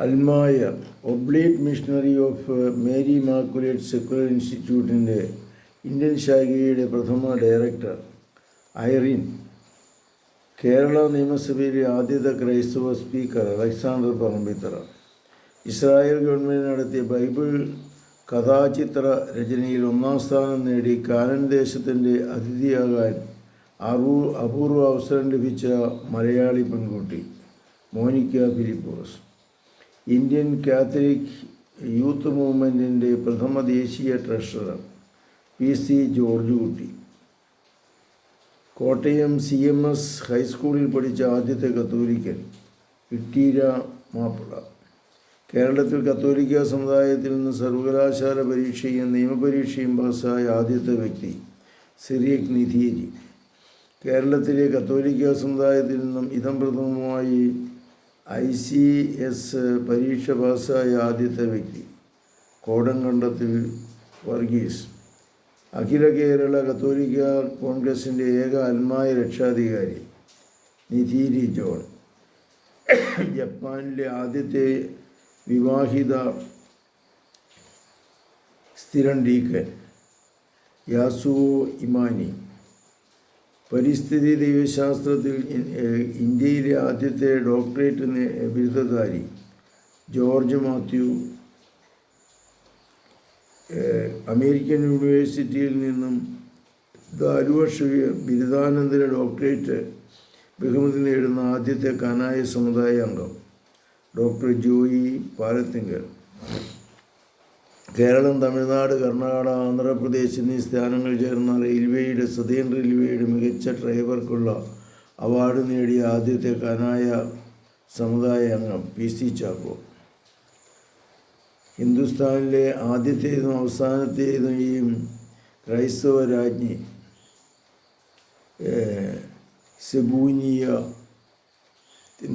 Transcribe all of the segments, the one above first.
അൽമായ oblate missionary of Mary Immaculate secular ഇൻസ്റ്റിറ്റ്യൂട്ടിന്റെ Indian ശാഖയുടെ പ്രഥമ ഡയറക്ടർ ഐറിൻ കേരള നിയമസഭയിലെ ആദ്യത്തെ ക്രൈസ്തവ speaker Alexander Parambithara Israel government നടത്തിയ ബൈബിൾ കഥാചിത്ര രചനയിൽ ഒന്നാം സ്ഥാനം നേടി കാനൻ ദേശത്തിന്റെ അതിഥിയാകാൻ അപൂ അപൂർവ അവസരം ലഭിച്ച മലയാളി പെൺകുട്ടി Monica Philipose. Indian Catholic youth മൂവ്മെന്റിന്റെ പ്രഥമ ദേശീയ ട്രഷറർ പി സി ജോർജ് കുട്ടി. കോട്ടയം സി എം എസ് ഹൈസ്കൂളിൽ പഠിച്ച ആദ്യത്തെ കത്തോലിക്കൻ ഇട്ടീര മാപ്പിള. കേരളത്തിൽ കത്തോലിക്ക സമുദായത്തിൽ നിന്ന് സർവകലാശാല പരീക്ഷയും നിയമപരീക്ഷയും പാസ്സായ ആദ്യത്തെ വ്യക്തി സിറിയക് നിധീരി കേരളത്തിലെ കത്തോലിക്ക സമുദായത്തിൽ നിന്നും ഇതം പ്രഥമമായി ഐ സി എസ് പരീക്ഷ പാസ്സായ ആദ്യത്തെ വ്യക്തി കോടംകണ്ടത്തിൽ വർഗീസ്. അഖില കേരള കത്തോലിക്ക കോൺഗ്രസിന്റെ ഏക ആത്മായ രക്ഷാധികാരി നിധീരി ജോൺ. ജപ്പാനിലെ ആദ്യത്തെ വിവാഹിത സ്ഥിരം ഡീക്കൻ യാസുവോ ഇമാനി. പരിസ്ഥിതി ദൈവശാസ്ത്രത്തിൽ ഇന്ത്യയിലെ ആദ്യത്തെ ഡോക്ടറേറ്റ് ബിരുദധാരി ജോർജ് മാത്യു അമേരിക്കൻ യൂണിവേഴ്സിറ്റിയിൽ നിന്നും ദാരുവർഷ ബിരുദാനന്തര ഡോക്ടറേറ്റ് ബഹുമതി നേടുന്ന ആദ്യത്തെ കനായ സമുദായ അംഗം ഡോക്ടർ ജോയി പാലത്തിങ്കൽ കേരളം തമിഴ്നാട് കർണാടക ആന്ധ്രാപ്രദേശ് എന്നീ സ്ഥാനങ്ങൾ ചേർന്ന റെയിൽവേയുടെ സതേൺ റെയിൽവേയുടെ മികച്ച ഡ്രൈവർക്കുള്ള അവാർഡ് നേടിയ ആദ്യത്തെ കനായ സമുദായ അംഗം പി സി ചാക്കോ. ഹിന്ദുസ്ഥാനിലെ ആദ്യത്തേതും അവസാനത്തേതും ഈ ക്രൈസ്തവ രാജ്ഞി സെബൂനിയ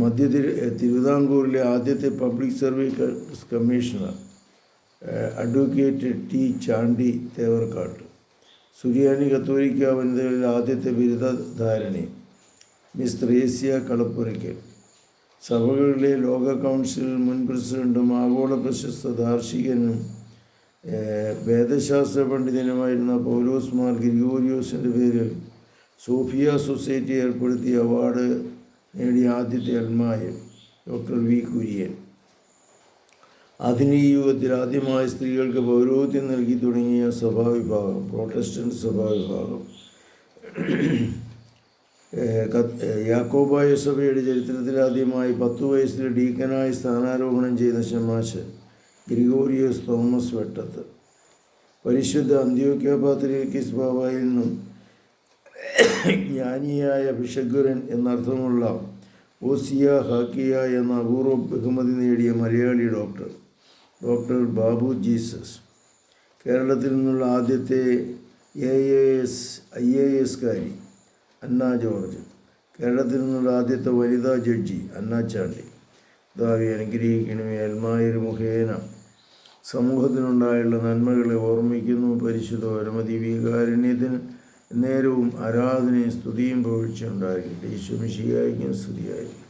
മധ്യ തിരു തിരുവിതാംകൂറിലെ ആദ്യത്തെ public service commissioner advocate T Chandy Thevarkattu. സുറിയാനി കത്തോലിക്ക വനിതകളിൽ ആദ്യത്തെ ബിരുദധാരണി മിസ് ത്രേസ്യ കളപ്പുരയ്ക്കൽ സഭകളിലെ ലോക കൗൺസിൽ മുൻ പ്രസിഡന്റും ആഗോള പ്രശസ്ത ദാർശികനും വേദശാസ്ത്ര പണ്ഡിതനുമായിരുന്ന പൗലോസ് മാർ ഗ്രിഗോരിയോസിന്റെ പേരിൽ സോഫിയ സൊസൈറ്റി ഏർപ്പെടുത്തിയ അവാർഡ് നേടിയ ആദ്യത്തെ അൽമായ ഡോക്ടർ വി കുര്യൻ. ആധുനിക യുഗത്തിൽ ആദ്യമായി സ്ത്രീകൾക്ക് പൗരോഹിത്യം നൽകി തുടങ്ങിയ സഭാവിഭാഗം പ്രോട്ടസ്റ്റന്റ് സഭാവിഭാഗം യാക്കോബായ സഭയുടെ ചരിത്രത്തിൽ ആദ്യമായി പത്തു വയസ്സിൽ ഡീക്കനായി സ്ഥാനാരോഹണം ചെയ്ത ശമാശ് ഗ്രിഗോറിയോസ് തോമസ് വെട്ടത്ത്. പരിശുദ്ധ അന്ത്യോക്യ പാത്രിയർക്കിസ് ബാബായിൽ നിന്നും ജ്ഞാനിയായ ഭിഷഗുരൻ എന്നർത്ഥമുള്ള ഓസിയ ഹാക്കിയ എന്ന അപൂർവ ബഹുമതി നേടിയ Malayali doctor doctor Babu Jesus. കേരളത്തിൽ നിന്നുള്ള ആദ്യത്തെ A A S I A എസ്കാരി Anna George. കേരളത്തിൽ നിന്നുള്ള ആദ്യത്തെ വനിതാ ജഡ്ജി അന്ന ചാണ്ടി. ദാവി അനുഗ്രഹിക്കണമേ അൽമായൊരു മുഖേന. സമൂഹത്തിനുണ്ടായുള്ള നന്മകളെ ഓർമ്മിക്കുന്നു. പരിശുദ്ധ പരമതി വികാരുണ്യത്തിന് നേരവും ആരാധനയും സ്തുതിയും പുകഴ്ചയുണ്ടായിരിക്കട്ടെ ഈശ്വമിഷിയായിരിക്കും സ്തുതിയായിരിക്കും